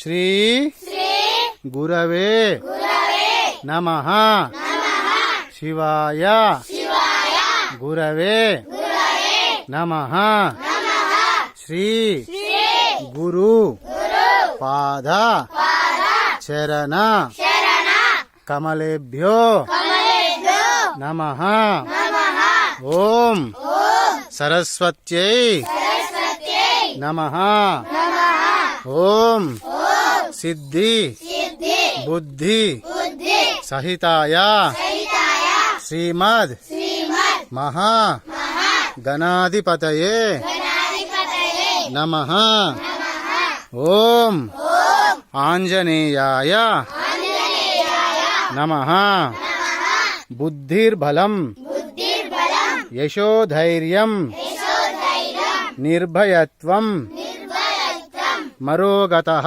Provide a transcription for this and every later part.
శ్రీ గురవే నమ శివాయ గురవే నమ శ్రీ గురు పాద చరణ కమలేభ్యో నమ ఓం సరస్వత్యై నమ ఓం सिद्धि। बुद्धि। सहिताया। श्रीमद। महा। गणाधिपत नम। ओम। आंजनेयाय नम। बुद्धिर्बल यशोधैर्यं निर्भयत्वं मरोगतः।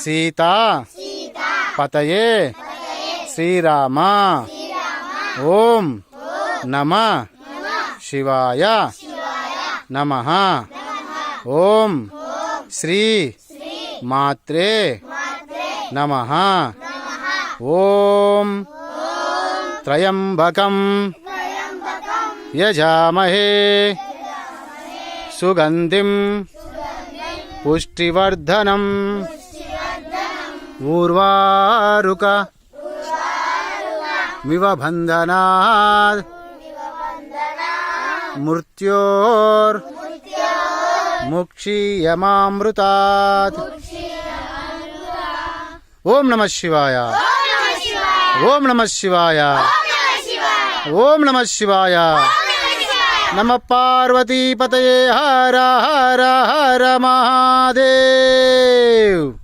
सीता। पतये। श्री राम ओम। नमः। शिवाय। नमः। ओम। श्री। मात्रे। नमः। ओम। त्रयंबक यजामहे। सुगंधि पुष्टिवर्धनम्। ऊर्वारुक। मिव बन्धनात् मृत्योर् ओम नमः शिवाय। ओम नमः शिवाय। ओम नमः शिवाय। नमः पार्वती पतये हर हर हर महादेव।